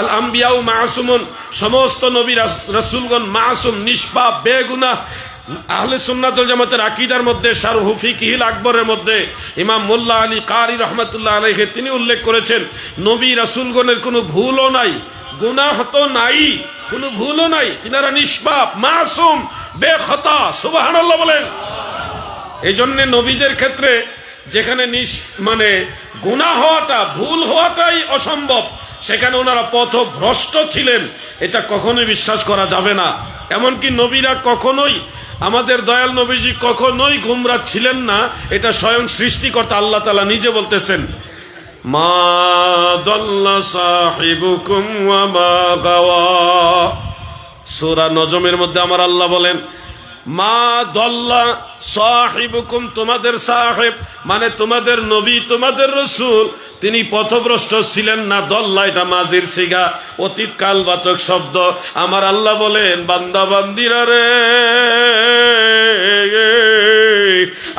আল মাসুমুন, সমস্ত নবী মাসুম নিষ্পাপ বেগুনাহ আহলে সুন্নাতুল জামাতের আকীদার মধ্যে আকবরের মধ্যে, ইমাম মোল্লা আলী কারি রহমাতুল্লাহ আলাইহি তিনি উল্লেখ করেছেন, নবী রাসূলগণের কোনো ভুলও নাই, গুনাহ তো নাই, কোনো ভুলও নাই, তিনারা নিষ্পাপ, মাসুম, বেখতা, সুবহানাল্লাহ বলেন। এই জন্যে নবীদের ক্ষেত্রে যেখানে নিস মানে গুণা হওয়াটা, ভুল হওয়াটাই অসম্ভব। সেখানে ওনারা পথভ্রষ্ট ছিলেন। এটা কখনোই বিশ্বাস করা যাবে না। এমনকি নবীরা কখনোই, আমাদের দয়াল নবীজি কখনোই গুমরা ছিলেন না। এটা স্বয়ং সৃষ্টিকর্তা আল্লাহ তালা নিজে বলতেছেন। মা দল্লা সাহিবুকুম মা গাওয়া। সূরা নজমের মধ্যে আমার আল্লাহ বলেন, মা দল্লা সাহিবুকুম তোমাদের সাহেব মানে তোমাদের নবী, তোমাদের রসুল তিনি পথভ্রষ্ট ছিলেন না দল্লা এটা মাঝির সিগা, অতীত কালবাচক শব্দ। আমার আল্লাহ বলেন, বান্দা বান্দিরা রে,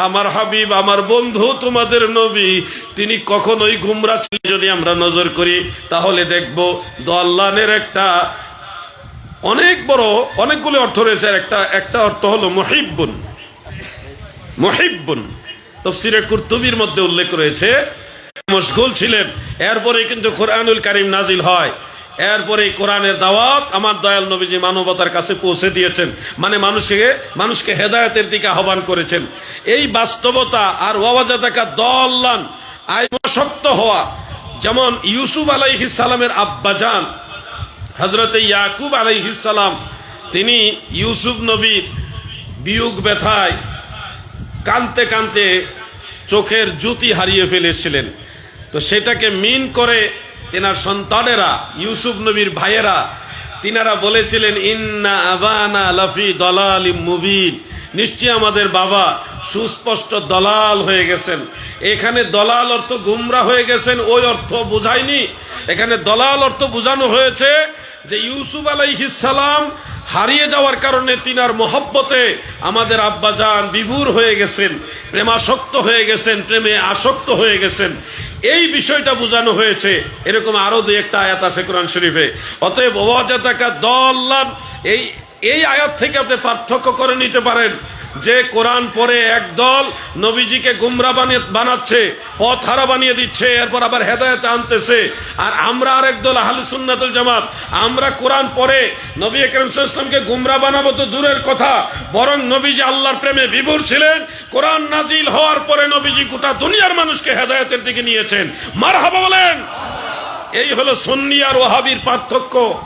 আমার হাবিব, আমার বন্ধু, তোমাদের নবী, তিনি কখনোই গুমরা ছিলেন যদি আমরা নজর করি, তাহলে দেখব দল্লানের একটা অনেক বড়, অনেকগুলো অর্থ রয়েছে। একটা একটা অর্থ হলো মহিব্বুন। মহিব্বুন। তফসিরে কুর্তুবির মধ্যে উল্লেখ রয়েছে মশগুল ছিলেন। এরপরে কিন্তু কোরআনুল কারিম নাজিল হয়। এরপরে কোরআনের দাওয়াত আমার দয়াল নবীজি মানবতার কাছে পৌঁছে দিয়েছেন। মানে মানুষকে মানুষকে হেদায়তের দিকে আহ্বান করেছেন। এই বাস্তবতা আর ওয়াজা থাকা দল্লান আইমশক্ত হওয়া, যেমন ইউসুফ আলাইহিস সালামের আব্বাজান হজরত ইয়াকুব আলাইহিসালাম তিনি ইউসুফ নবীর বিয়োগ ব্যথায় কানতে কানতে চোখের জ্যোতি হারিয়ে ফেলেছিলেন। তো সেটাকে মিন করে তেনার সন্তানেরা, ইউসুফ নবীর ভাইয়েরা, তিনারা বলেছিলেন, ইন্না আবানা লাফি দলালি মুবিন। নিশ্চয় আমাদের বাবা সুস্পষ্ট দলাল হয়ে গেছেন। এখানে দলাল অর্থ গুমরা হয়ে গেছেন, ওই অর্থ বোঝায়নি। এখানে দলাল অর্থ বোঝানো হয়েছে যে ইউসুফ আলাইহিসালাম হারিয়ে যাওয়ার কারণে তিনার মহব্বতে আমাদের আব্বাজান বিভুর হয়ে গেছেন, প্রেমাসক্ত হয়ে গেছেন, প্রেমে আসক্ত হয়ে গেছেন। এই বিষয়টা বোঝানো হয়েছে। এরকম আরও দু একটা আয়াত আছে কোরআন শরীফে। অতএব ওয়াজাতাকা দল্লান এই এই আয়াত থেকে আপনি পার্থক্য করে নিতে পারেন। যে কোরআন পরে একদল নবীজিকে গুমরা বানিয়ে বানাচ্ছে, পথ হারা বানিয়ে দিচ্ছে, এরপর আবার হেদায়তে আনতেছে। আর আমরা আরেক দল আহলে সুন্নাতুল জামাত, আমরা কোরআন পরে নবী করিম ইসলামকে গুমরা বানাবো তো দূরের কথা, বরং নবীজি আল্লাহর প্রেমে বিভোর ছিলেন, কোরআন নাজিল হওয়ার পরে নবীজি গোটা দুনিয়ার মানুষকে হেদায়তের দিকে নিয়েছেন। মার বলেন। এই হলো সুন্নি আর ওহাবির পার্থক্য।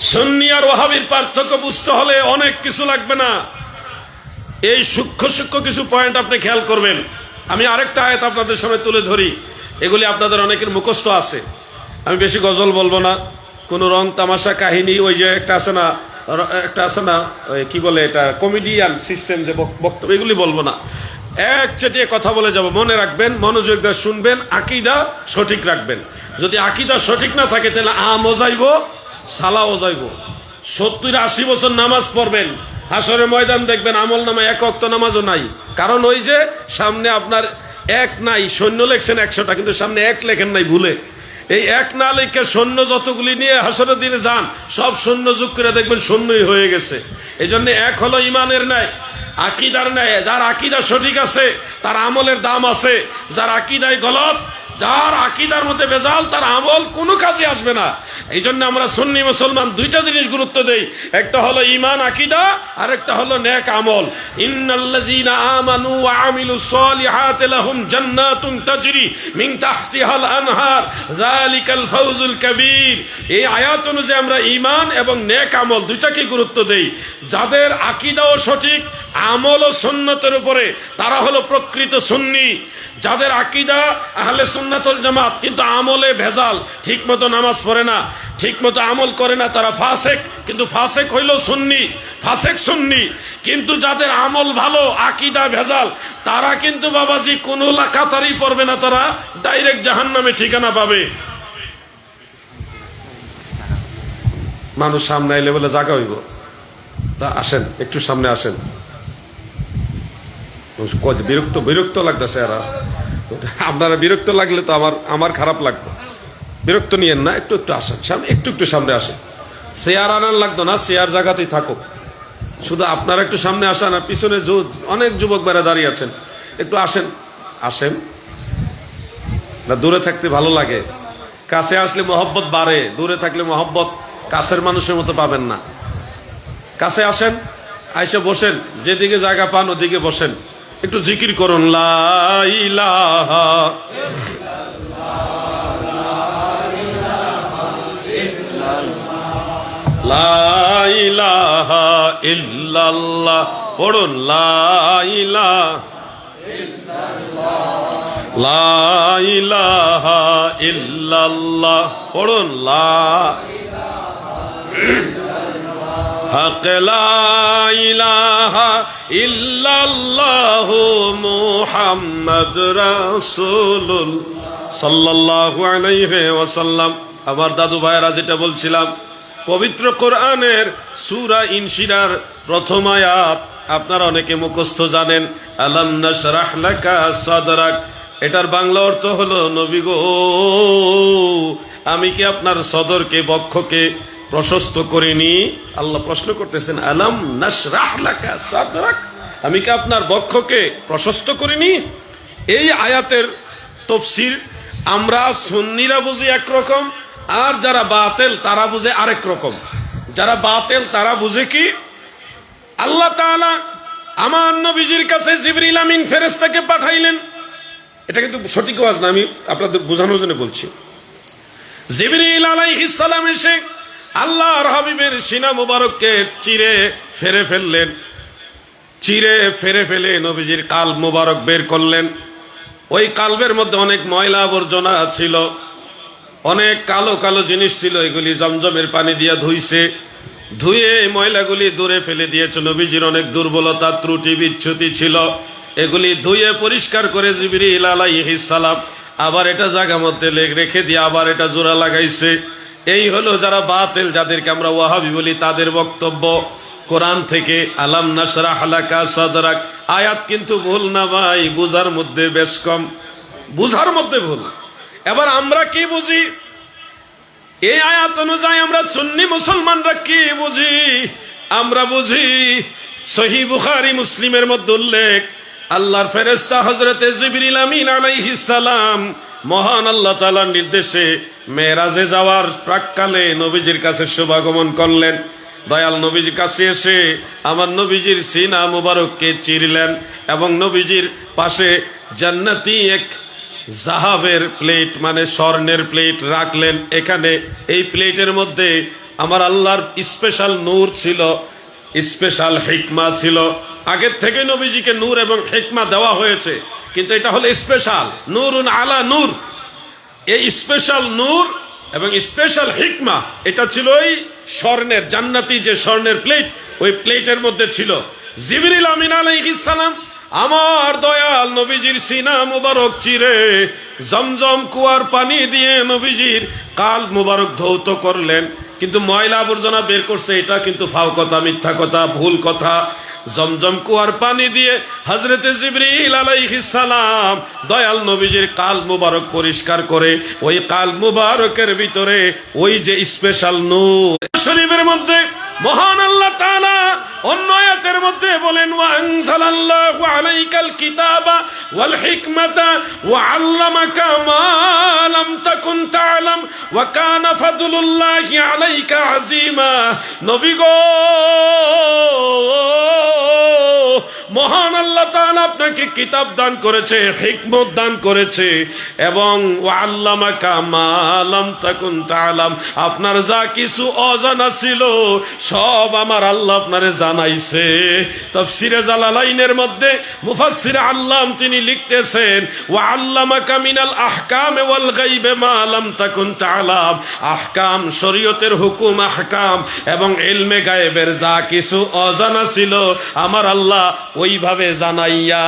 সুন্নি আর ওহাবির পার্থক্য বুঝতে হলে অনেক কিছু লাগবে না। এই সূক্ষ্ম সূক্ষ্ম কিছু পয়েন্ট আপনি খেয়াল করবেন। আমি আরেকটা আয়াত আপনাদের সামনে তুলে ধরি। এগুলি আপনাদের অনেকের মুখস্থ আছে। আমি বেশি গজল বলব না। কোনো রং তামাশা কাহিনী, ওই যে একটা আছে না একটা আছে না কি বলে এটা কমেডিয়ান সিস্টেম যে বক্তব্য, এগুলি বলব না। এক চেটিয়ে কথা বলে যাব। মনে রাখবেন মনোযোগ দিয়ে শুনবেন, আকিদা সঠিক রাখবেন। যদি আকিদা সঠিক না থাকে, তাহলে আমও যাইব, সালাও যাইব। সত্তর আশি বছর নামাজ পড়বেন। হাসরের ময়দান দেখবেন আমল নামে এক অক্ত নামাজও নাই। কারণ ওই যে সামনে আপনার এক নাই, সৈন্য লেখছেন একশোটা, কিন্তু সামনে এক লেখেন নাই ভুলে। এই এক না লেখে সৈন্য যতগুলি নিয়ে হাসরের দিনে যান, সব সৈন্য যোগ করে দেখবেন সৈন্যই হয়ে গেছে। এই জন্য এক হলো ইমানের ন্যায়, আকিদার ন্যায়। যার আকিদা সঠিক আছে, তার আমলের দাম আছে। যার আকিদায় গলত যার আকিদার মধ্যে বেজাল তার আমল কোনো কাজে আসবে না। এই জন্য আমরা সুন্নি মুসলমান দুইটা জিনিস গুরুত্ব দেই। একটা হলো ইমান আকিদা আর একটা হলো নেক আমল। ইন্নাল্লাযীনা আমানু ওয়া আমিলুস লাহুম জান্নাতুন তাজরি মিন তাহতিহাল আনহার। যালিকাল ফাউজুল কাবীর। এই আয়াত অনুযায়ী আমরা ইমান এবং নেক আমল দুইটাকে গুরুত্ব দেই। যাদের আকিদাও সঠিক আমল ও সুন্নতের উপরে, তারা হলো প্রকৃত সুন্নি। যাদের আকিদা আহলে সুন্নাতুল জামাত, কিন্তু আমলে ভেজাল ঠিক মতো নামাজ পড়ে না ঠিক মতো আমল করে না তারা ফাসেক, কিন্তু ফাসেক হইল সুন্নি, ফাসেক সুন্নি। কিন্তু যাদের আমল ভালো, আকিদা ভেজাল, তারা কিন্তু বাবাজি কোনো কাতারই পড়বে না তারা, ডাইরেক্ট জাহান্নামে ঠিকানা পাবে। মানুষ সামনে আইলে বলে, জাগা হইব। তা আসেন, একটু সামনে আসেন। বিরক্ত বিরক্ত লাগতেছে এরা। আপনারা বিরক্ত লাগলে তো আমার আমার খারাপ লাগবে। বিরক্ত নিয়েন না, একটু একটু আসেন সামনে, একটু একটু সামনে আসেন। চেয়ার আনার লাগতো না, চেয়ার জায়গাতেই থাকুক। শুধু আপনারা একটু সামনে আসেন আর পিছনে অনেক যুবক বেড়া দাঁড়িয়ে আছেন। একটু আসেন। আসেন। না, দূরে থাকতে ভালো লাগে। কাছে আসলে মহব্বত বাড়ে। দূরে থাকলে মহব্বত কাছের মানুষের মতো পাবেন না। কাছে আসেন, আইসে বসেন। যেদিকে জায়গা পান, ওদিকে বসেন। একটু জিকির করুন পড়ুন লা ইলাহা। লা ইলাহা ইল্লাল্লাহ। পড়ুন লা হক লা ইলাহা ইল্লাল্লাহ মুহাম্মদ রাসূলুল সাল্লাল্লাহু আলাইহি ওয়াসাল্লাম। আমার দাদু ভাইরা যেটা বলছিলাম, পবিত্র কোরআনের সূরা ইনশিরার প্রথম আয়াত, আপনারা অনেকে মুখস্থ জানেন, আলাম নাশরাহ লাকা সাদরাক। এটার বাংলা অর্থ হলো, নবী গো, আমি কি আপনার সদরকে, বক্ষকে প্রশস্ত করিনি। আল্লাহ প্রশ্ন করতেছেন, আলাম আমি কি আপনার বক্ষকে প্রশস্ত করিনি? এই আয়াতের তফসির আমরা সন্নিরা বুঝি একরকম, আর যারা বাতেল তারা বুঝে আরেক রকম। যারা বাতেল তারা বুঝে কি? আল্লাহ আমার নবীজির কাছে জিবরিল আমিন ফেরেশতাকে পাঠাইলেন। এটা কিন্তু সঠিক ওয়াজ না, আমি আপনাদের বোঝানোর জন্য বলছি। জিবরিল আলাইহিস সালাম এসে আল্লাহর হাবিবের সিনা মুবারককে চিরে ফেরে ফেললেন। চিরে ফেরে ফেলে নবীজির কাল মুবারক বের করলেন। ওই কালবের মধ্যে অনেক ময়লা আবর্জনা ছিল। অনেক কালো কালো জিনিস ছিল, এগুলি জমজমের পানি দিয়া ধুইছে। ধুয়ে ময়লাগুলি দূরে ফেলে দিয়েছে নবীজির অনেক দুর্বলতা, ত্রুটি, বিচ্ছুতি ছিল। এগুলি ধুয়ে পরিষ্কার করে জিবরিল আলাইহিস সালাম আবার এটা জায়গা মধ্যে রেখে দিয়ে আবার এটা জোড়া লাগাইছে। এই হলো যারা বাতিল, যাদেরকে আমরা ওয়াহাবি বলি, তাদের বক্তব্য। কোরআন থেকে আলাম নাসরা হালাকা সদরাক। আয়াত কিন্তু ভুল না ভাই, বুঝার মধ্যে বেশ কম। বুঝার মধ্যে ভুল। এবার আমরা কি বুঝি? এই আয়াত অনুযায়ী আমরা সুন্নি মুসলমানরা কি বুঝি? আমরা বুঝি সহি বুখারি মুসলিমের মধ্যে উল্লেখ, আল্লাহর ফেরেস্তা হজরতে জিবরিল আমিন আলাইহিস সালাম মহান আল্লাহ তাআলার নির্দেশে মেরাজে যাওয়ার প্রাককালে নবীজির কাছে শুভাগমন করলেন। দয়াল নবীজির কাছে এসে আমার নবীজির সিনা মুবারককে চিরলেন এবং নবীজির পাশে জান্নাতি এক জাহাবের প্লেট মানে স্বর্ণের প্লেট রাখলেন। এখানে এই প্লেটের মধ্যে আমার আল্লাহর স্পেশাল নূর ছিল স্পেশাল হিকমা ছিল। আগের থেকে নবীজিকে নূর এবং হিকমা দেওয়া হয়েছে। কিন্তু এটা হলো স্পেশাল। নূরুন আলা নূর। এই স্পেশাল নূর এবং স্পেশাল হিকমা, এটা ছিল ওই স্বর্ণের, জান্নাতি যে স্বর্ণের প্লেট, ওই প্লেটের মধ্যে ছিল। জিবরিল আমিন সালাম, আমার দয়াল নবীজির সিনা মুবারক চিরে, জমজম কুয়ার পানি দিয়ে নবীজির কাল মুবারক ধৌত করলেন। কিন্তু ময়লা আবর্জনা বের করছে, এটা কিন্তু ফাও কথা, মিথ্যা কথা, ভুল কথা। জমজম কুয়ার পানি দিয়ে হজরতে জিবরিল সালাম দয়াল নবীজির কাল মুবারক পরিষ্কার করে, ওই কাল মুবারকের ভিতরে ওই যে স্পেশাল নূর। শরীফের মধ্যে মহান আল্লাহ তাআলা অন্য মধ্যে বলেন, ওয়া আলাইকাল কিতাবা ওয়াল হিকমাতা ওয়া আল্লামাকা মা লাম তাকুন ওয়া কানা ফাদলুল্লাহি আলাইকা আযীমা। নবী গো, মহান আল্লাহ তাআলা আপনাকে কিতাব দান করেছে, হিকমত দান করেছে, এবং ওয়া আল্লামাকা মা লাম তাকুন তা'লাম। আপনার যা কিছু অজানা ছিল, সব আমার আল্লাহ আপনারে জানাইছে তফসিরে জালালাইনের মধ্যে মুফাসসির আল্লাম তিনি লিখতেছেন, ওয়া আল্লামাকা মিনাল আহকাম ওয়াল গায়বে মা লাম তাকুন তা'লাম। আহকাম, শরীয়তের হুকুম আহকাম এবং এলমে গায়েবের যা কিছু অজানা ছিল, আমার আল্লাহ ওইভাবে জানাইয়া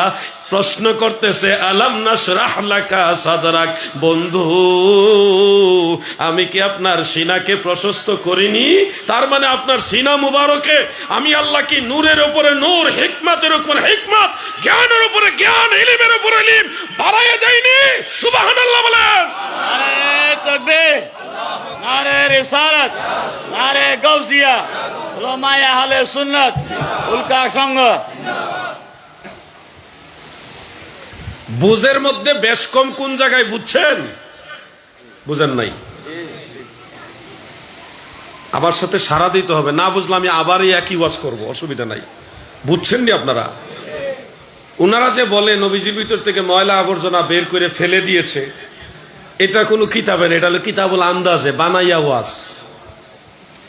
প্রশ্ন করতেছে, আলাম নাশরাহ লাকা সাদরাক? বন্ধু, আমি কি আপনার সিনাকে প্রশস্ত করিনি? তার মানে আপনার সিনা মুবারকে? আমি আল্লাহ কি নূরের উপরে নূর, হিকমাতের উপরে হিকমত, জ্ঞানের উপরে জ্ঞান, ইলিমের উপরে ইলিম বাড়াইয়া দেয়নি সুবহানাল্লাহ বলেন। নারে তকবীর, নারে রিসালাত, নারে গৌসিয়া সালামায় আহলে সুন্নাত, উল্কা সংঘ। বুঝের মধ্যে বেশ কম কোন জায়গায় বুঝছেন? বুঝেন নাই। আমার সাথে সারা দিতে হবে। না বুঝলে আমি আবারই একই ওয়াজ করব, অসুবিধা নাই। বুঝছেন নি আপনারা? ওনারা যে বলে, নবীজির ভিতর থেকে ময়লা আবর্জনা বের করে ফেলে দিয়েছে, এটা কোনো কিতাবে না, এটা হলো কিতাবুল আন্দাজে, বানাইয়া ওয়াজ।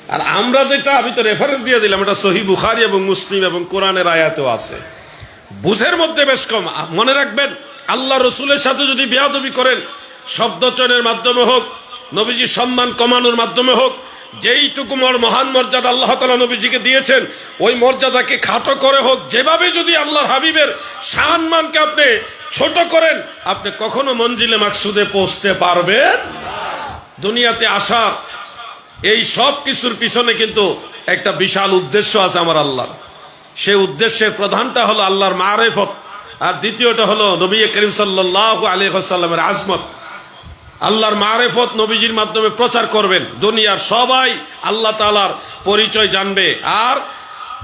আর আমরা যেটা আমি তো রেফারেন্স দিয়ে দিলাম, এটা সহি বুখারি এবং মুসলিম এবং কোরআনের আয়াতেও আছে। বুঝের মধ্যে বেশ কম। মনে রাখবেন আল্লাহ রসুলের সাথে যদি বেয়াদবি করেন শব্দচয়নের মাধ্যমে হোক, নবীজির সম্মান কমানোর মাধ্যমে হোক, যেইটুকু মর মহান মর্যাদা আল্লাহ তালা নবীজিকে দিয়েছেন, ওই মর্যাদাকে খাটো করে হোক, যেভাবে যদি আল্লাহর হাবিবের সম্মানকে আপনি ছোট করেন, আপনি কখনো মঞ্জিলে মাকসুদে পৌঁছতে পারবেন দুনিয়াতে আসার এই সব কিছুর পিছনে কিন্তু একটা বিশাল উদ্দেশ্য আছে আমার আল্লাহর। সে উদ্দেশ্যের প্রধানটা হলো আল্লাহর মারেফত। আর দ্বিতীয়টা হলো নবী করিম সাল্লাহ আলহামের আজমত। আল্লাহর মারেফত নবীজির মাধ্যমে প্রচার করবেন। দুনিয়ার সবাই আল্লাহ তালার পরিচয় জানবে। আর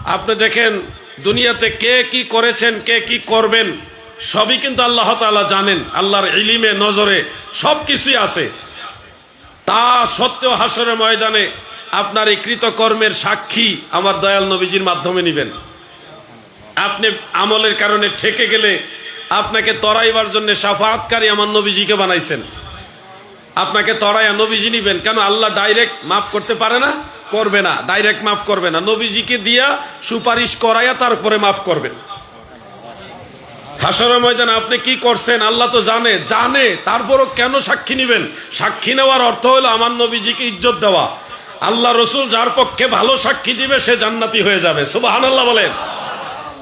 আপনি দেখেন, দুনিয়াতে কে কি করেছেন, কে কি করবেন, সবই কিন্তু আল্লাহ তালা জানেন। আল্লাহর ইলিমে, নজরে সব কিছুই আছে। তা সত্ত্বেও হাসরের ময়দানে আপনার এই কৃতকর্মের সাক্ষী আমার দয়াল নবীজির মাধ্যমে নিবেন। আপনি আমলের কারণে ঠেকে গেলে আপনাকে তরাইবার জন্য সাফাতকারী আমার নবীজিকে বানাইছেন। আপনাকে তরাইয়া নবীজি নিবেন। কেন আল্লাহ ডাইরেক্ট মাফ করতে পারে না? করবে না। ডাইরেক্ট মাফ করবে না। নবীজিকে দিয়া সুপারিশ করাইয়া তারপরে মাফ করবেন। হাসরের ময়দান আপনি কি করছেন? আল্লাহ তো জানে। জানে। তারপরও কেন সাক্ষী নিবেন? সাক্ষী নেওয়ার অর্থ হলো আমার নবীজিকে ইজ্জত দেওয়া। আল্লাহ রসুল যার পক্ষে ভালো সাক্ষী দিবে, সে জান্নাতি হয়ে যাবে। সুবাহান আল্লাহ বলেন।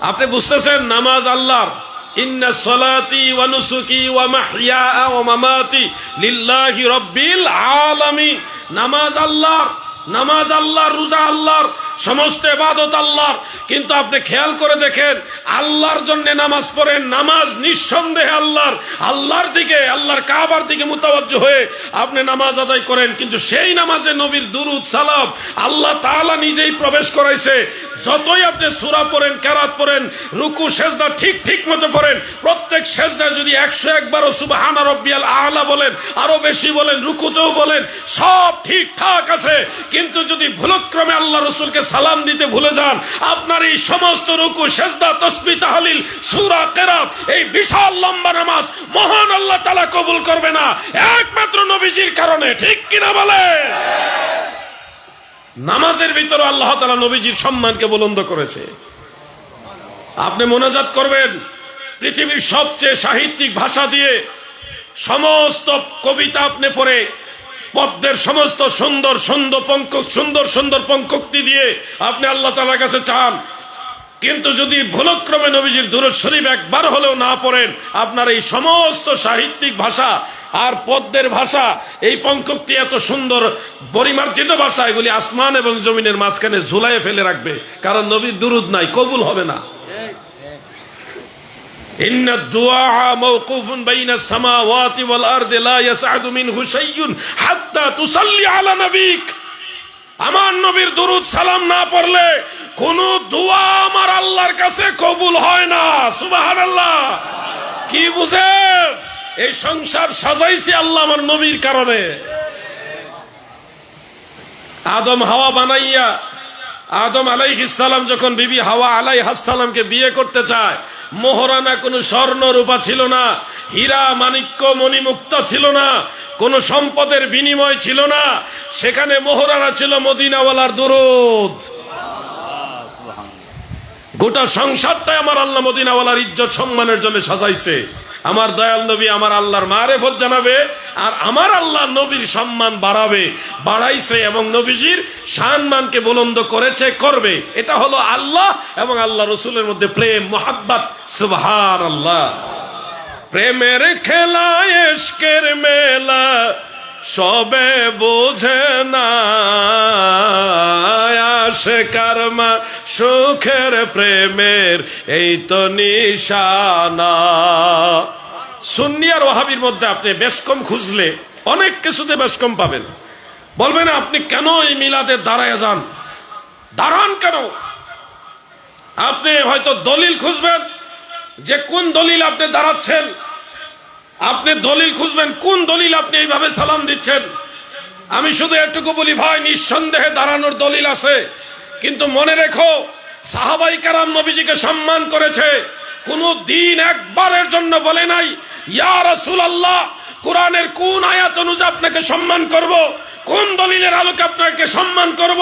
আপনি বুঝতেছেন, নামাজ আল্লাহর। ইন্না সলাতি ওয়া নুসুকি ওয়া মাহইয়া ওয়া মামাতি লিল্লাহি রাব্বিল আলামিন। নামাজ আল্লাহর নামাজ আল্লাহর, রোজা আল্লাহর। সমস্ত ইবাদত আল্লাহর। কিন্তু আপনি খেয়াল করে দেখেন, আল্লাহর জন্য নামাজ পড়েন, নামাজ নিঃসন্দেহে আল্লাহর। আল্লাহর দিকে, আল্লাহর কাবার দিকে মুতাবজ্জ হয়ে আপনি নামাজ আদায় করেন। কিন্তু সেই নামাজে নবীর দুরুদ, সালাম আল্লাহ তাআলা নিজেই প্রবেশ করাইছে। যতই আপনি সূরা পড়েন, কেরাত পড়েন, রুকু, সেজদা ঠিক ঠিক মতো পড়েন, প্রত্যেক সেজদায় যদি একশো একবারও সুবহানা রব্বিয়াল আলা বলেন, আরও বেশি বলেন, রুকুতেও বলেন, সব ঠিকঠাক আছে। কিন্তু যদি ভুলক্রমে আল্লাহ রসুলকে সালাম দিতে ভুলে যান। আপনার এই সমস্ত রুকু, সেজদা, তসবি, তাহলিল, সুরা, কেরাত, এই বিশাল লম্বা নামাজ মহান আল্লাহ তালা কবুল করবে না। একমাত্র নবীজির কারণে, ঠিক কিনা বলে? নামাজের ভিতরে আল্লাহ তালা নবীজির সম্মানকে বুলন্দ করেছে। আপনি মোনাজাত করবেন। পৃথিবীর সবচেয়ে সাহিত্যিক ভাষা দিয়ে সমস্ত কবিতা আপনি পড়ে পদ্মের সমস্ত সুন্দর সুন্দর পঙ্ক সুন্দর সুন্দর পঙ্কক্তি দিয়ে আপনি আল্লাহ তালার কাছে চান। কিন্তু যদি ভুলক্রমে নবীজির দূর শরীফ একবার হলেও না পড়েন, আপনার এই সমস্ত সাহিত্যিক ভাষা আর পদ্মের ভাষা, এই পঙ্কক্তি এত সুন্দর, পরিমার্জিত ভাষা, এগুলি আসমান এবং জমিনের মাঝখানে ঝুলাইয়ে ফেলে রাখবে। কারণ নবীর দুরুদ নাই, কবুল হবে না। إن الدعاء موقوف بين السماوات والأرض لا يسعد منه شيء حتى تصلي على نبيك আমার নবীর দুরুদ সালাম না পড়লে কোন দোয়া আমার আল্লাহর কাছে কবুল হয় না সুবাহান আল্লাহ কি বুঝে এই সংসার সাজাইছে আল্লাহ আমার নবীর কারণে আদম হাওয়া বানাইয়া আদম আলাইহিসালাম যখন বিবি হাওয়া আলাইহাসালামকে বিয়ে করতে চায় মোহরানা কোনো স্বর্ণ রূপা ছিল না, হীরা, মাণিক্য, মণিমুক্ত ছিল না, কোনো সম্পদের বিনিময় ছিল না। সেখানে মোহরানা ছিল মদিনাওয়ালার দুরুদ। গোটা সংসারটাই আমার আল্লাহ মদিনাওয়ালার ইজ্জত সম্মানের জন্য সাজাইছে। আমার দয়াল নবী আমার আল্লাহর মারেফত জানাবে, আর আমার আল্লাহ নবীর সম্মান বাড়াবে, বাড়াইছে এবং নবীজির সম্মানকে বুলন্দ করেছে, করবে। এটা হলো আল্লাহ এবং আল্লাহ রসুলের মধ্যে প্রেম, মোহাব্বত। সুবহান আল্লাহ প্রেমের খেলা এসকের মেলা। সবে বোঝে না আশেকার মা সুখের প্রেমের, এই তো নিশানা। সুন্নি আর ওহাবির মধ্যে আপনি বেশ কম খুঁজলে অনেক কিছুতে বেশ কম পাবেন। বলবেন, আপনি কেন এই মিলাদে দাঁড়ায় যান? দাঁড়ান কেন? আপনি হয়তো দলিল খুঁজবেন যে কোন দলিল আপনি দাঁড়াচ্ছেন? আপনি দলিল খুঁজবেন, কোন দলিল আপনি এইভাবে সালাম দিচ্ছেন? আমি শুধু এটুকু বলি, ভাই, নিঃসন্দেহে দাঁড়ানোর দলিল আছে। কিন্তু মনে রেখো, সাহাবাই কারাম নবীজিকে সম্মান করেছে। কোন দিন একবারের জন্য বলে নাই, ইয়া আল্লাহ কোরআনের কোন আয়াত অনুযায়ী আপনাকে সম্মান করব? কোন দলিলের আলোকে আপনাকে সম্মান করব?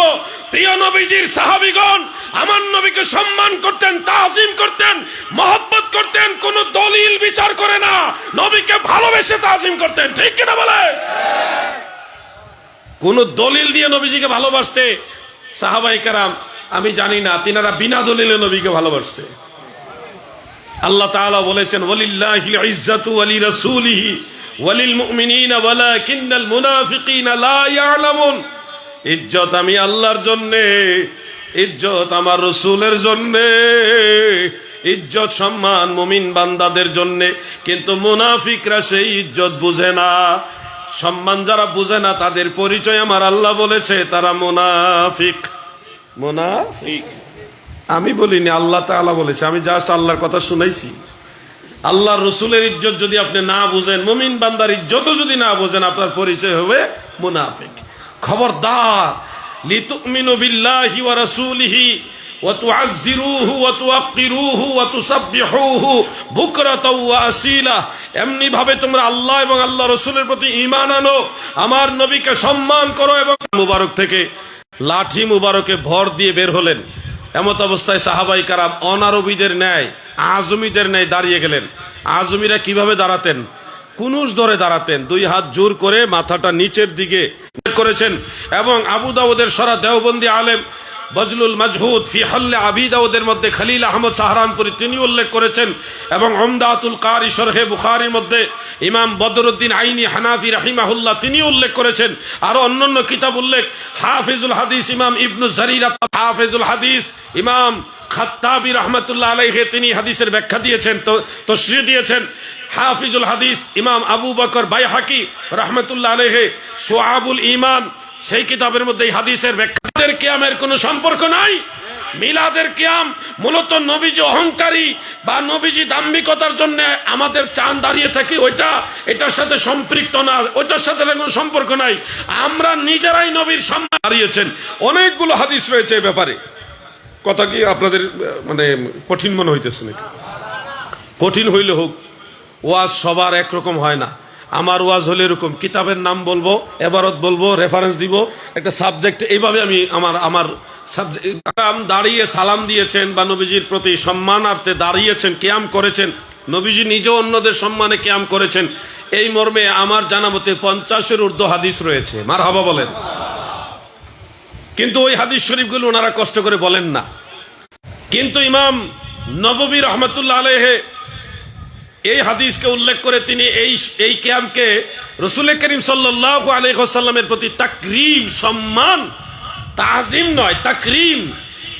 প্রিয় নবীজির সাহাবিগণ, আমার নবীকে সম্মান করতেন, তাজিম করতেন, মহব্বত করতেন, কোন দলিল বিচার করে না। নবীকে ভালোবেসে তাজিম করতেন, ঠিক কিনা বলে? কোন দলিল দিয়ে নবীজিকে ভালোবাসতে সাহাবাই কারাম, আমি জানি না, তিনারা বিনা দলিলে নবীকে ভালোবাসছে। আল্লাহ তাআলা বলেছেন, ওয়ালিল্লাহিল ইজ্জাতু ওয়ালি রাসূলিহি ওয়ালিল মুমিনিনা ওয়ালাকিন্নাল মুনাফিকিনা লা ইয়ালামুন। ইজ্জত আমি আল্লাহর জন্যে ইজ্জত আমার রসুলের জন্যে, ইজ্জত সম্মান মুমিন বান্দাদের জন্যে। কিন্তু মুনাফিকরা সেই ইজ্জত বুঝে না। সম্মান যারা বুঝে না, তাদের পরিচয় আমার আল্লাহ বলেছে, তারা মুনাফিক। মুনাফিক। আমি বলিনি, আল্লাহ তাআলা বলেছে। আমি জাস্ট আল্লাহর কথা শুনাইছি আল্লাহর রসুলের ইজ্জত যদি আপনি না বুঝেন, মুমিন বান্দার ইজ্জতও যদি না বুঝেন, আপনার পরিচয় হবে মুনাফিক। খবরদার। তুআজ্জিরুহু ওয়া তুআক্কিরুহু ওয়া তুসাব্বিহুহু বুকরাতাও ওয়া আসীলা এমনি ভাবে তোমরা আল্লাহ এবং আল্লাহ রসুলের প্রতি ঈমান আনো, আমার নবীকে সম্মান করো এবং মুবারক থেকে লাঠি মুবারকে ভর দিয়ে বের হলেন। এমত অবস্থায় সাহাবাই কারাম অনারবীদের ন্যায়, আজমিদের ন্যায় দাঁড়িয়ে গেলেন। আজমিরা কীভাবে দাঁড়াতেন? কুনুস ধরে দাঁড়াতেন, দুই হাত জোর করে মাথাটা নিচের দিকে করেছেন এবং আবু দাউদের সরা দেওবন্দি আলেম বজলুল মাজহুদ ফি হল্লে আবি দাউদের মধ্যে খলিল আহমদ সাহারানপুরি তিনি উল্লেখ করেছেন এবং অমদাতুল কারি শরহে বুখারির মধ্যে ইমাম বদরুদ্দিন আইনি হানাফি রাহিমাহুল্লাহ তিনি উল্লেখ করেছেন। আরও অন্যান্য কিতাব উল্লেখ। হাফিজুল হাদিস ইমাম ইবনু জারির হাফিজুল হাদিস ইমাম খাত্তাবি রহমতুল্লাহ আলাইহে, তিনি হাদিসের ব্যাখ্যা দিয়েছেন, তো তশ্রী দিয়েছেন। হাফিজুল হাদিস, ইমাম আবু বকর বাইহাকি রহমতুল্লাহ আলাইহে, সোয়াবুল ইমান সেই কিতাবের মধ্যে এই হাদিসের ব্যাখ্যাদের কিয়ামের কোনো সম্পর্ক নাই। মিলাদের কিয়াম মূলত নবীজি অহংকারী বা নবীজি দাম্ভিকতার জন্য আমাদের চান দাঁড়িয়ে থাকি ওইটা, এটার সাথে সম্পৃক্ত না, ওইটার সাথে কোনো সম্পর্ক নাই। আমরা নিজেরাই নবীর সম্মান দাঁড়িয়েছেন। অনেকগুলো হাদিস রয়েছে এই ব্যাপারে। কথা কি আপনাদের মানে কঠিন মনে হইতেছে নাকি? কঠিন হইলে হোক, ওয়াজ সবার একরকম হয় না। আমার ওয়াজ হলে এরকম কিতাবের নাম বলব, এবারত বলব রেফারেন্স দিব, একটা সাবজেক্ট এইভাবে আমি আমার আমার সাবজেক্ট দাঁড়িয়ে সালাম দিয়েছেন বা নবীজির প্রতি সম্মানার্থে দাঁড়িয়েছেন, কেয়াম করেছেন, নবীজি নিজেও অন্যদের সম্মানে কেয়াম করেছেন, এই মর্মে আমার জানা মতে পঞ্চাশের ঊর্ধ্ব হাদিস রয়েছে। মার হাবা বলেন। কিন্তু ওই হাদিস শরীফগুলো ওনারা কষ্ট করে বলেন না। কিন্তু ইমাম নববী রহমতুল্লাহ আলহে এই হাদিসকে উল্লেখ করে তিনি এই এই ক্যাম্পকে রসুল করিম সাল্লাহ আলহামের প্রতি তাকরিম, সম্মান, তাজিম নয়, তাকরিম।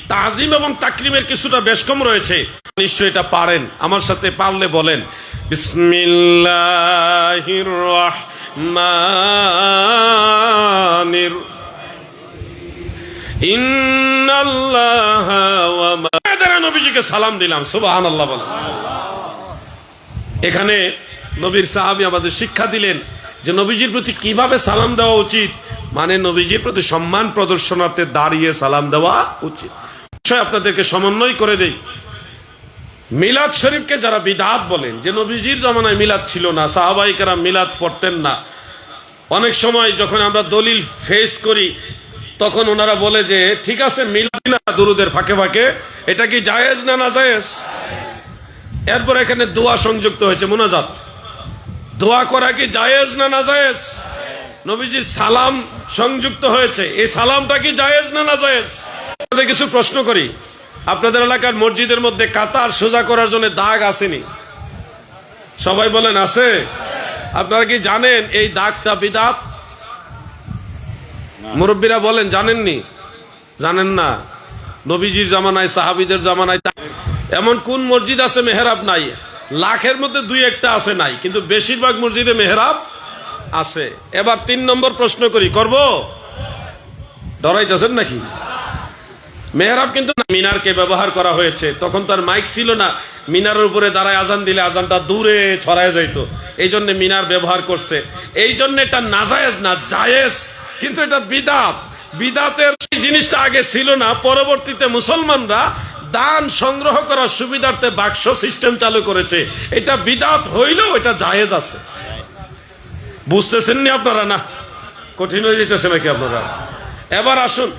তাজিম এবং তাকরিমের কিছুটা বেশ কম রয়েছে। নিশ্চয় এটা পারেন। আমার সাথে পারলে বলেন। মা- নবীজিকে সালাম দিলাম, সুবহানাল্লাহ বলেন। এখানে নবীর সাহাবি আমাদের শিক্ষা দিলেন যে নবীজির প্রতি কীভাবে সালাম দেওয়া উচিত? মানে নবীজির প্রতি সম্মান প্রদর্শনার্থে দাঁড়িয়ে সালাম দেওয়া উচিত। বিষয় আপনাদেরকে সমন্বয় করে দেই। মিলাদ শরীফকে যারা বিদাত বলেন, যে নবীজির জমানায় মিলাদ ছিল না সাহাবাহিকেরা মিলাদ পড়তেন না। অনেক সময় যখন আমরা দলিল ফেস করি তখন ওনারা বলে যে, ঠিক আছে মিলাদ না দুরুদের ফাঁকে ফাঁকে। এটা কি জায়েজ না না জায়েজ? এরপর এখানে দোয়া সংযুক্ত হয়েছে, মোনাজাত। দোয়া করা কি জায়েজ না না জায়েজ? নবীজি সালাম সংযুক্ত হয়েছে। এই সালামটা কি জায়েজ না না জায়েজ? আপনাদের কিছু প্রশ্ন করি। আপনাদের এলাকার মসজিদের মধ্যে কাতার সোজা করার জন্য দাগ আসেনি? সবাই বলেন, আছে? আপনারা কি জানেন, এই দাগটা বিদাত? মুরব্বীরা বলেন, জানেননি? জানেন না। নবীজির জামানায়, সাহাবিদের জামানায় এমন কোন মসজিদ আছে মেহরাব নাই? লাখের মধ্যে দুই একটা আছে নাই, কিন্তু বেশিরভাগ মসজিদে মেহরাব আছে। এবার তিন নম্বর প্রশ্ন করি, করব? ডরাইতেছেন নাকি? মেহরাব কিন্তু মিনারকে ব্যবহার করা হয়েছে। তখন তার মাইক ছিল না। মিনারের উপরে দাঁড়ায় আজান দিলে আজানটা দূরে ছড়ায় যাইতো। এই জন্য মিনার ব্যবহার করছে। এই জন্য এটা নাজায়েজ না, জায়েজ। কিন্তু এটা বিদাত। বিদাতের জিনিসটা আগে ছিল না। পরবর্তীতে মুসলমানরা দান সংগ্রহ করার সুবিধার্থে বাক্স সিস্টেম চালু করেছে। এটা বিদাত হইলেও এটা জায়েজ আছে। বুঝতেছেন নি আপনারা না? কঠিন হয়ে যেতেছে নাকি আপনারা? এবার আসুন।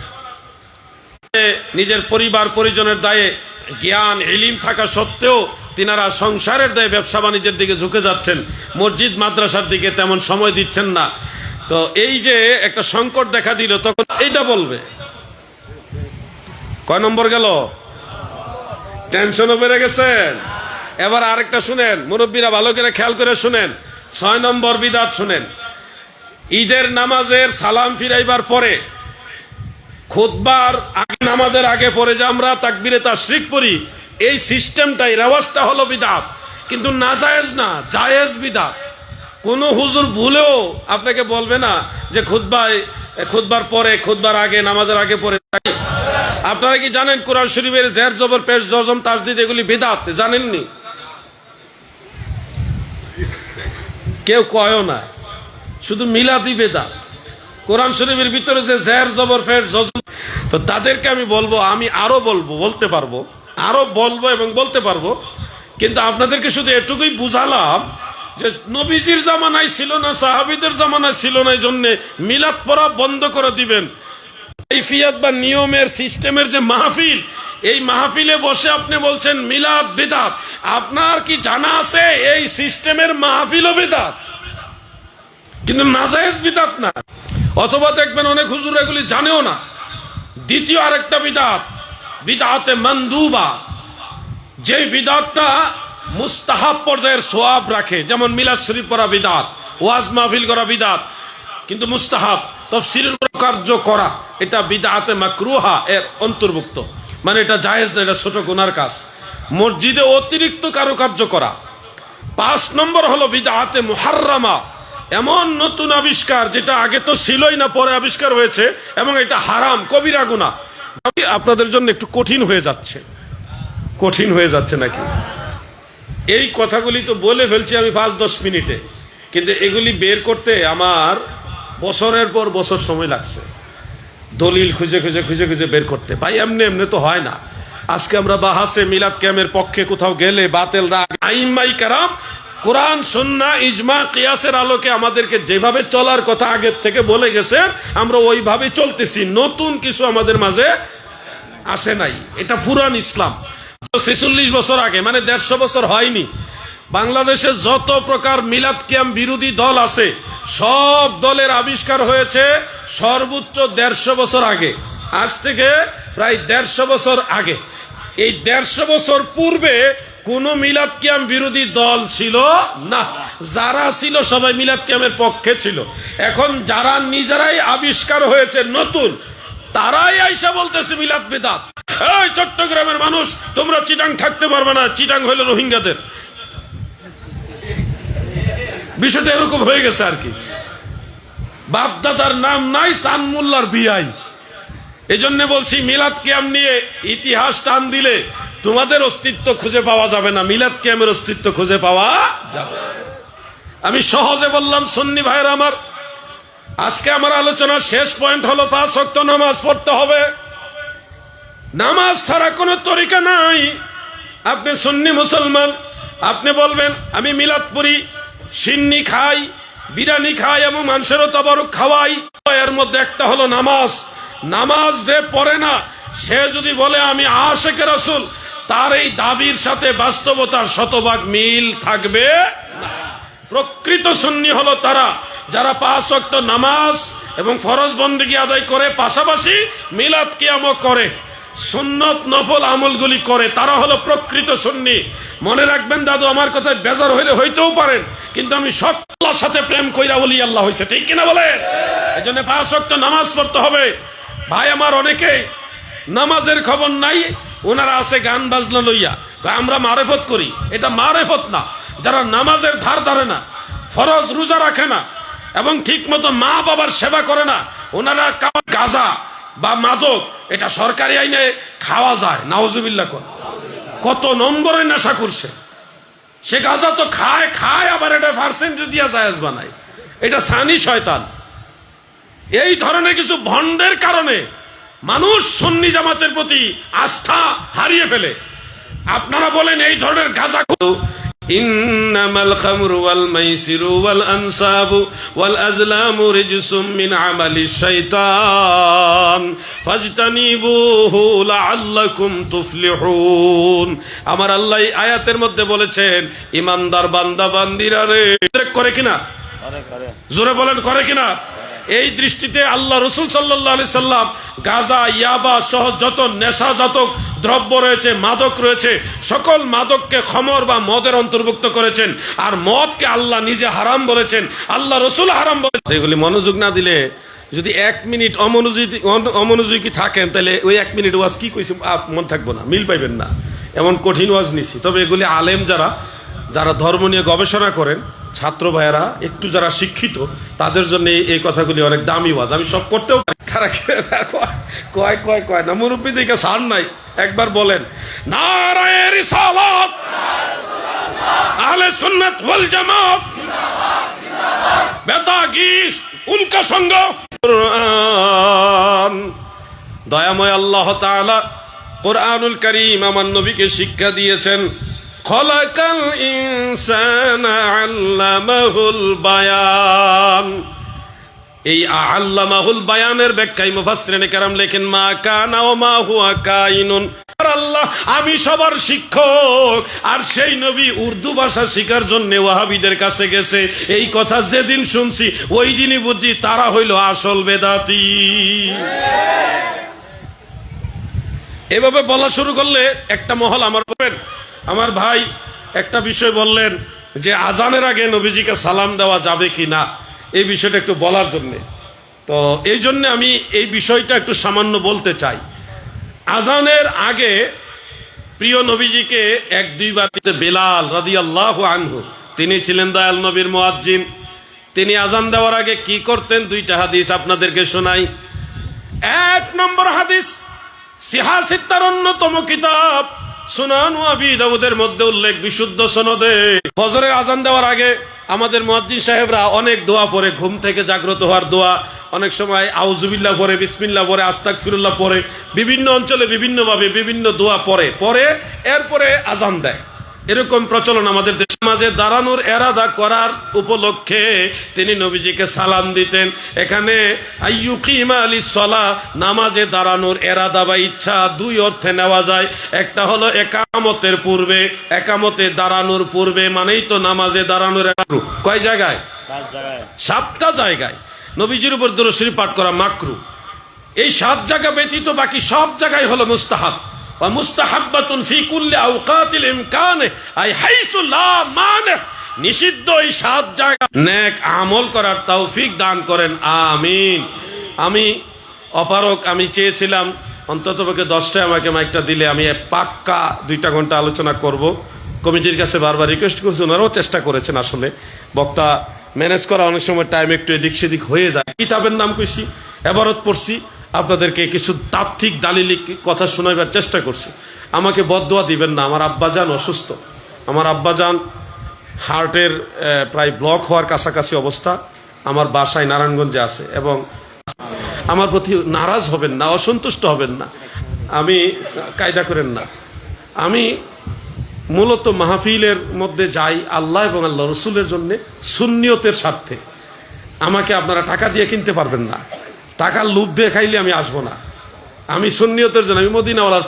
নিজের পরিবার, পরিজনের দায়ে জ্ঞান এলিম থাকা সত্ত্বেও তিনারা সংসারের দায়ে ব্যবসা বাণিজ্যের দিকে ঝুঁকে যাচ্ছেন। মসজিদ, মাদ্রাসার দিকে তেমন সময় দিচ্ছেন না। তো এই যে একটা সংকট দেখা দিল, তখন এইটা বলবে। কয় নম্বর গেল? টেনশনও বেড়ে গেছেন। এবার আরেকটা শুনেন, মুরব্বীরা ভালো করে খেয়াল করে শুনেন। ছয় নম্বর বিদাত শুনেন। ঈদের নামাজের সালাম ফিরাইবার পরে, খুতবার আগে নামাজের আগে পরে যে আমরা তাকবিরে তাশরিক পড়ি, এই সিস্টেমটাই, রেওয়াজটা হলো বিদাত। কিন্তু না জায়েজ না, জায়েজ বিদাত। কোন হুজুর ভুলেও আপনাকে বলবে না যে খুতবায়, খুতবার পরে, খুতবার আগে, নামাজের আগে পরে। আপনারা কি জানেন কোরআন শরীফের জের জবর, পেশ জজম, তাসদিদ, এগুলি বিদাত? জানেননি? কেউ কয়ও না। শুধু মিলাদি বেদাত। কোরআন শরীফের ভিতরে যে জের জবর ফের জজম, তো তাদেরকে আমি বলব, আমি আরও বলব, বলতে পারব, আরও বলব এবং বলতে পারব। কিন্তু আপনাদেরকে শুধু এটুকুই বুঝালাম যে নবীজির জামানায় ছিল না, সাহাবিদের জামানায় ছিল না এই জন্য মিলাদ পড়া বন্ধ করে দিবেন। কৈফিয়াত বা নিয়মের, সিস্টেমের যে মাহফিল, এই মাহফিলে বসে আপনি বলছেন মিলাদ বেদাত। আপনার কি জানা আছে এই সিস্টেমের মাহফিলও বেদাত? কিন্তু নাজায়েজ বিদাত না। অথবা দেখবেন অনেক হুজুর এগুলি জানেও না। দ্বিতীয় আরেকটা বিদাত, বিদাতে মন্দুবা। যে বিদাতটা মুস্তাহাব পর্যায়ের সোয়াব রাখে। যেমন মিলাদ শরীফ পড়া বিদাত, ওয়াজ মাহফিল করা বিদাত। কিন্তু মুস্তাহাব তফসিলের কার্য করা, এটা বিদাতে মাকরুহা এর অন্তর্ভুক্ত। মানে এটা জায়েজ না, এটা ছোট গুনার কাজ। মসজিদে অতিরিক্ত কারুকার্য করা। পাঁচ নম্বর হলো বিদাতে মুহাররামা। এমন নতুন আবিষ্কার, যেটা আগে তো ছিলই না, পরে আবিষ্কার হয়েছে, এবং এটা হারাম, কবিরা গুণা আপনাদের জন্য একটু কঠিন হয়ে যাচ্ছে। কঠিন হয়ে যাচ্ছে নাকি? এই কথাগুলি তো বলে ফেলছি আমি পাঁচ, দশ মিনিটে। কিন্তু এগুলি বের করতে আমার বছরের পর বছর সময় লাগছে। দলিল খুঁজে খুঁজে খুঁজে খুঁজে বের করতে। ভাই, এমনি এমনি তো হয় না। আজকে আমরা বাহাসে মিলাদ ক্যামের পক্ষে কোথাও গেলে বাতেল আইমাই কারাম, কোরআন, সুন্না, ইজমা, কিয়াসের আলোকে আমাদেরকে যেভাবে চলার কথা আগের থেকে বলে গেছেন আমরা ওইভাবে চলতেছি। নতুন কিছু আমাদের মাঝে আসে নাই। এটা পুরান ইসলাম। ছেচল্লিশ বছর আগে মানে দেড়শো বছর হয়নি, বাংলাদেশে যত প্রকার মিলাদ কিয়াম বিরোধী দল আছে, সব দলের আবিষ্কার হয়েছে সর্বোচ্চ দেড়শো বছর আগে। আজ থেকে প্রায় দেড়শো বছর আগে। এই দেড়শো বছর পূর্বে কোন মিলাদ কিয়াম বিরোধী দল ছিল না। যারা ছিল সবাই মিলাদ কিয়ামের পক্ষে ছিল। এখন যারা নিজেরাই আবিষ্কার হয়েছে নতুন তারাই আইসা বলতেছে মিলাদ বেদাত। এই চট্টগ্রামের মানুষ, তোমরা চিটাং থাকতে পারবে না, চিটাং হইল রোহিঙ্গাদের। বিষয়টা এরকম হয়ে গেছে আর কি। নাম নাই সানমুল্লার বিয়াই এই জন্য বলছি, মিলাদ ক্যাম নিয়ে ইতিহাস টান দিলে তোমাদের অস্তিত্ব খুঁজে পাওয়া যাবে না, মিলাদ ক্যামের অস্তিত্ব খুঁজে পাওয়া যাবে আমি সহজে বললাম, সন্নি ভাইয়ের আমার আজকে আমার আলোচনার শেষ পয়েন্ট হলো পাঁচ অক্ট নামাজ পড়তে হবে। নামাজ ছাড়া কোনো তরিকা নাই। আপনি সুন্নি মুসলমান, আপনি বলবেন, আমি মিলাদ পড়ি সিন্নি খাই, বিরিয়ানি খাই এবং মানুষেরও তবরক খাওয়াই। এর মধ্যে একটা হলো নামাজ। নামাজ যে পড়ে না, সে যদি বলে, আমি আশেখ রাসুল, তার এই দাবির সাথে বাস্তবতার শতভাগ মিল থাকবে না। প্রকৃত সুন্নি হলো তারা। যারা পাঁচ ওয়াক্ত নামাজ এবং ফরজ বন্দিগি আদায় করে, পাশাপাশি মিলাদ কিয়াম করে, সুন্নত নফল আমলগুলি করে, তারা হলো প্রকৃত সুন্নি। মনে রাখবেন দাদু, আমার কথায় বেজার হইলে হইতেও পারেন, কিন্তু আমি সত্যার সাথে প্রেম কইরা বলি, আল্লাহ হয়েছে ঠিক কিনা বলেন? এই জন্য পাঁচ ওয়াক্ত নামাজ পড়তে হবে। ভাই আমার অনেকে নামাজের খবর নাই ওনারা আছে গান বাজনা লইয়া। আমরা মারেফত করি। এটা মারেফত না, যারা নামাজের ধার ধারে না, ফরজ রোজা রাখে না এবং ঠিক মতো মা বাবার সেবা করে না, ওনারা গাঁজা বা মাদক, এটা সরকারি আইনে খাওয়া যায় নাওজুবিল্লা কর। কত নম্বরে নেশা করছে। সে গাঁজা তো খায় খায়, আবার এটা পার্সেন্টেজ দিয়ে জায়াজ বানায়। এটা সানি শয়তান। এই ধরনের কিছু ভণ্ডের কারণে মানুষ সন্নি জামাতের প্রতি আস্থা হারিয়ে ফেলে। আপনারা বলেন এই ধরনের গাজা মাইসিরু ওয়াল আনসাবু ওয়াল আজলামু রিজসুম মিন আমালি শাইতান। ফাজতানিবুহু লাআল্লাকুম তুফলিহুন। আমার আল্লাহ আয়াতের মধ্যে বলেছেন ইমানদার বান্দা বান্দিরা রে। করে কিনা? জোরে বলেন করে কিনা? এই দৃষ্টিতে আল্লাহ রসুল সাল্লাহ আলি সাল্লাম গাজা, ইয়াবা সহ যত নেশাজাতক দ্রব্য রয়েছে, মাদক রয়েছে, সকল মাদককে খমর বা মদের অন্তর্ভুক্ত করেছেন। আর মদকে আল্লাহ নিজে হারাম বলেছেন, আল্লাহ রসুল হারাম বলেছেন। এগুলি মনোযোগ না দিলে যদি এক মিনিট অমনোযোগী অমনোযোগী থাকেন, তাহলে ওই এক মিনিট ওয়াজ কি কইছে মন থাকব না, মিল পাইবেন না। এমন কঠিন ওয়াজ নিছি। তবে এগুলি আলেম যারা যারা ধর্ম নিয়ে গবেষণা করেন, ছাত্র ভাইয়েরা, একটু যারা শিক্ষিত, তাদের জন্য এই- কথাগুলি অনেক দামি ওয়াজ। আমি সব করতেও পারি। তারা কয়- কয় কয় না, মুরব্বী দিকে সার নাই। একবার বলেন, নারায়ে রিসালাত, আহলে সুন্নাত ওয়াল জামাত বেতাগি উনকা সঙ্গ। দয়াময় আল্লাহ তাআলা কোরআনুল করিম আমার নবীকে শিক্ষা দিয়েছেন। খলাকাল ইনসানা আল্লামাহুল বায়ান। এই আল্লামাহুল বায়ানের ব্যাখ্যায় মুফাসসিরিনে কেরাম লেখেন, মা কানা ও মা হুয়া কাইনুন। আল্লাহ, আমি সবার শিক্ষক, আর সেই নবী উর্দু ভাষা শিখার জন্য ওয়াহাবিদের কাছে গেছে। এই কথা যেদিন শুনছি, ওই দিনই বুঝছি তারা হইল আসল বেদাতি। এভাবে বলা শুরু করলে একটা মহল আমার বলবেন আমার ভাই একটা বিষয় বললেন যে আজানের আগে নবীজিকে সালাম দেওয়া যাবে কি না? এই বিষয়টা একটু বলার জন্য। তো এই জন্য আমি এই বিষয়টা একটু সামান্য বলতে চাই। আজানের আগে প্রিয় নবীজিকে এক দুই দুইবার বেলাল রাদি আল্লাহ আনহু, তিনি ছিলেন দয়াল নবীর মোয়াজ্জিন। তিনি আজান দেওয়ার আগে কি করতেন? দুইটা হাদিস আপনাদেরকে শোনাই। এক নম্বর হাদিস সিহাসিত্তার অন্যতম কিতাব। সুনান আবি দাউদের মধ্যে উল্লেখ বিশুদ্ধ সনদে। ফজরের আজান দেওয়ার আগে আমাদের মুয়াজ্জিন সাহেবরা অনেক দোয়া পরে ঘুম থেকে জাগ্রত হওয়ার দোয়া। অনেক সময় আউজুবিল্লাহ পরে বিসমিল্লা পরে আস্তাক ফিরুল্লাহ পরে বিভিন্ন অঞ্চলে বিভিন্নভাবে বিভিন্ন দোয়া পরে পরে এরপরে আজান দেয়। এরকম প্রচলন আমাদের দেশ মাঝে দাঁড়ানোর এরাদা করার উপলক্ষে তিনি নবীজিকে সালাম দিতেন। এখানে আইয়ুকিমা আলী সলা নামাজে দাঁড়ানোর এরাদা বা ইচ্ছা দুই অর্থে নেওয়া যায়। একটা হলো একামতের পূর্বে একামতে দাঁড়ানোর পূর্বে মানেই তো নামাজে দাঁড়ানোর। কয় জায়গায়? সাতটা জায়গায়। নবীজির উপর দরশ্রী পাঠ করা মাকরু। এই সাত জায়গা ব্যতীত বাকি সব জায়গায় হলো মুস্তাহাব। মানে। নেক আমল করার দান করেন, আমিন। আমি অপারক আমি চেয়েছিলাম, অন্তত দশটায় আমাকে মাইকটা দিলে, আমি পাক্কা দুইটা ঘণ্টা আলোচনা করব। কমিটির কাছে বারবার রিকোয়েস্ট করছি, ওনারাও চেষ্টা করেছেন আসলে। বক্তা ম্যানেজ করা অনেক সময় টাইম একটু এদিক সেদিক হয়ে যায়। কিতাবের নাম কইছি, এবারত পড়ছি। আপনাদেরকে কিছু তাত্ত্বিক দালিলিক কথা শোনাইবার চেষ্টা করছি। আমাকে বদোয়া দিবেন না, আমার আব্বাজান অসুস্থ। আমার আব্বাজান হার্টের প্রায় ব্লক হওয়ার কাছাকাছি অবস্থা। আমার বাসায় নারায়ণগঞ্জে আছে এবং আমার প্রতি নারাজ হবেন না, অসন্তুষ্ট হবেন না। আমি কায়দা করেন না। আমি মূলত মাহফিলের মধ্যে যাই আল্লাহ এবং আল্লাহ রসুলের জন্য সুন্নিয়তের স্বার্থে। আমাকে আপনারা টাকা দিয়ে কিনতে পারবেন না। টাকার লোভ দিয়ে খাইলে আমি আসব না। আমি সুন্নিয়তের জন্য আমি মদিনাওয়ালার